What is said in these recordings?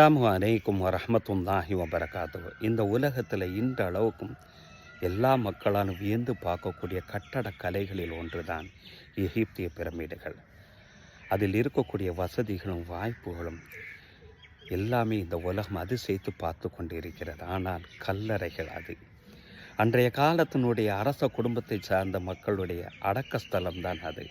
அஸ்லாமு அலைக்கும் வரஹமத்துல்லாஹி வபரகாத்து இந்த உலகத்தில் இந்த அளவுக்கும் எல்லா மக்களாலும் வியந்து பார்க்கக்கூடிய கட்டட கலைகளில் ஒன்றுதான் எகிப்திய பிரமிடுகள். அதில் இருக்கக்கூடிய வசதிகளும் வாய்ப்புகளும் எல்லாமே இந்த உலகம் அதிசயித்து பார்த்து கொண்டிருக்கிறது. ஆனால் கல்லறைகள் அது. அன்றைய காலத்தினுடைய அரச குடும்பத்தை சார்ந்த மக்களுடைய அடக்க ஸ்தலம்தான் அது.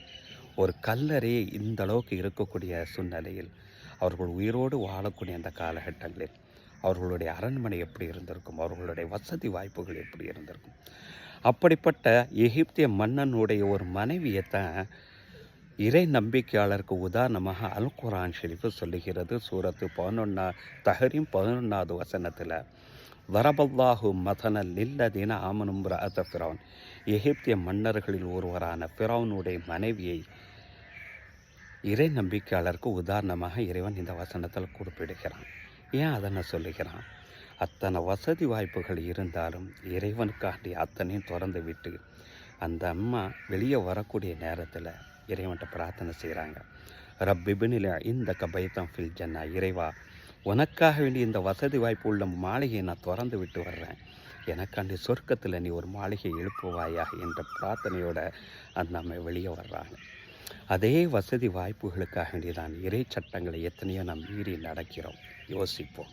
ஒரு கல்லறையே இந்த அளவுக்கு இருக்கக்கூடிய சூழ்நிலையில் அவர்கள் உயிரோடு வாழக்கூடிய அந்த காலகட்டங்களில் அவர்களுடைய அரண்மனை எப்படி இருந்திருக்கும்? அவர்களுடைய வசதி வாய்ப்புகள் எப்படி இருந்திருக்கும்? அப்படிப்பட்ட எகிப்திய மன்னனுடைய ஒரு மனைவியை தான் இறை நம்பிக்கையாளருக்கு உதாரணமாக அல் குரான் ஷெரீஃபு சொல்லுகிறது சூரத்து பதினொன்னா தஹரீம் பதினொன்றாவது வசனத்தில் வரபல்லாஹு மதனல் லில்லதீன ஆமனும் ரஅத ஃபிரௌன். எகிப்திய மன்னர்களில் ஒருவரான ஃபிரௌனுடைய மனைவியை இறை நம்பிக்கையாளருக்கு உதாரணமாக இறைவன் இந்த வசனத்தில் குறிப்பிடுகிறான். ஏன் அதை நான் சொல்லுகிறான்? அத்தனை வசதி வாய்ப்புகள் இருந்தாலும் இறைவனுக்காண்டி அத்தனையும் திறந்து விட்டு அந்த அம்மா வெளியே வரக்கூடிய நேரத்தில் இறைவன்கிட்ட பிரார்த்தனை செய்கிறாங்க ரப்பிபினில இந்த கபைத்தம் ஃபில் ஜன்னா இறைவா உனக்காக வேண்டி இந்த வசதி வாய்ப்பு உள்ள மாளிகையை நான் திறந்து விட்டு வர்றேன். எனக்காண்டி சொர்க்கத்தில் நீ ஒரு மாளிகை எழுப்புவாயா என்ற பிரார்த்தனையோட அந்த அம்மை வெளியே வர்றாங்க. அதே வசதி வாய்ப்புகளுக்காக வேண்டி தான் இறை சட்டங்களை எத்தனையோ நாம் மீறி நடக்கிறோம். யோசிப்போம்.